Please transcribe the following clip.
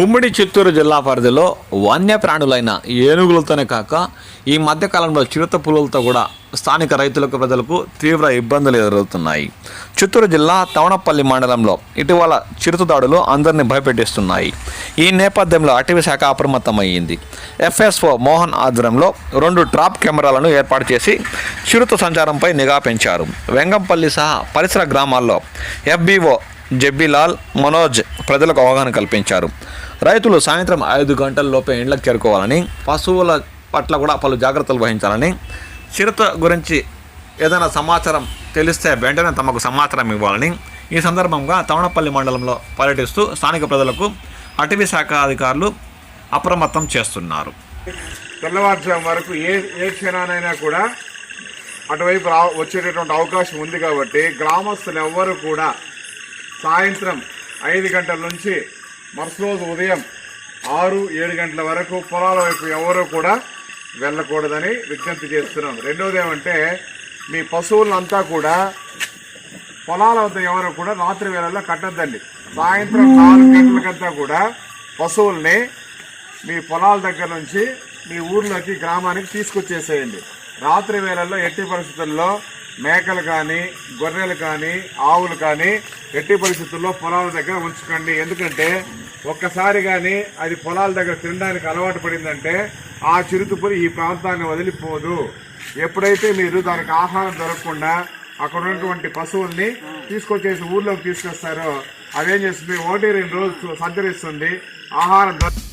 ఉమ్మడి చిత్తూరు జిల్లా పరిధిలో వన్యప్రాణులైన ఏనుగులతోనే కాక ఈ మధ్యకాలంలో చిరుత పులులతో కూడా స్థానిక రైతులకు ప్రజలకు తీవ్ర ఇబ్బందులు ఎదురవుతున్నాయి. చిత్తూరు జిల్లా తవణపల్లి మండలంలో ఇటీవల చిరుత దాడులు అందరినీ భయపెట్టిస్తున్నాయి. ఈ నేపథ్యంలో అటవీ శాఖ అప్రమత్తమయ్యింది. ఎఫ్ఎస్ఓ మోహన్ ఆధ్వర్యంలో రెండు ట్రాప్ కెమెరాలను ఏర్పాటు చేసి చిరుత సంచారంపై నిఘా పెంచారు. వెంగంపల్లి సహా పరిసర గ్రామాల్లో ఎఫ్బీఓ జబ్బీలాల్ మనోజ్ ప్రజలకు అవగాహన కల్పించారు. రైతులు సాయంత్రం ఐదు గంటల లోపే ఇండ్లకు చేరుకోవాలని పశువుల పట్ల కూడా పలు జాగ్రత్తలు వహించాలని చిరుత గురించి ఏదైనా సమాచారం తెలిస్తే వెంటనే తమకు సమాచారం ఇవ్వాలని ఈ సందర్భంగా తవణపల్లి మండలంలో పర్యటిస్తూ స్థానిక ప్రజలకు అటవీ శాఖ అధికారులు అప్రమత్తం చేస్తున్నారు. తెల్లవారుజాము వరకు ఏ ఏ క్షణానైనా కూడా అటువైపు రా వచ్చేటటువంటి అవకాశం ఉంది కాబట్టి గ్రామస్తులు ఎవ్వరు కూడా సాయంత్రం ఐదు గంటల నుంచి మరుసటి రోజు ఉదయం ఆరు ఏడు గంటల వరకు పొలాల వైపు ఎవరూ కూడా వెళ్ళకూడదని విజ్ఞప్తి చేస్తున్నాం. రెండవది ఏమంటే మీ పశువులంతా కూడా పొలాల వద్ద ఎవరు కూడా రాత్రి వేళల్లో కట్టద్దండి. సాయంత్రం నాలుగు గంటలకంతా కూడా పశువుల్ని మీ పొలాల దగ్గర నుంచి మీ ఊర్లోకి గ్రామానికి తీసుకొచ్చేసేయండి. రాత్రి వేళల్లో ఎట్టి పరిస్థితుల్లో మేకలు కానీ గొర్రెలు కానీ ఆవులు కానీ ఎట్టి పరిస్థితుల్లో పొలాల దగ్గర ఉంచుకోండి. ఎందుకంటే ఒక్కసారి కానీ అది పొలాల దగ్గర తినడానికి అలవాటు పడిందంటే ఆ చిరుతుపురి ఈ ప్రాంతాన్ని వదిలిపోదు. ఎప్పుడైతే మీరు దానికి ఆహారం దొరకకుండా అక్కడ ఉన్నటువంటి పశువుల్ని తీసుకొచ్చేసి ఊర్లోకి తీసుకొస్తారో అదేం చేస్తుంది? ఒకటి రెండు రోజులు సంచరిస్తుంది. ఆహారం దొరక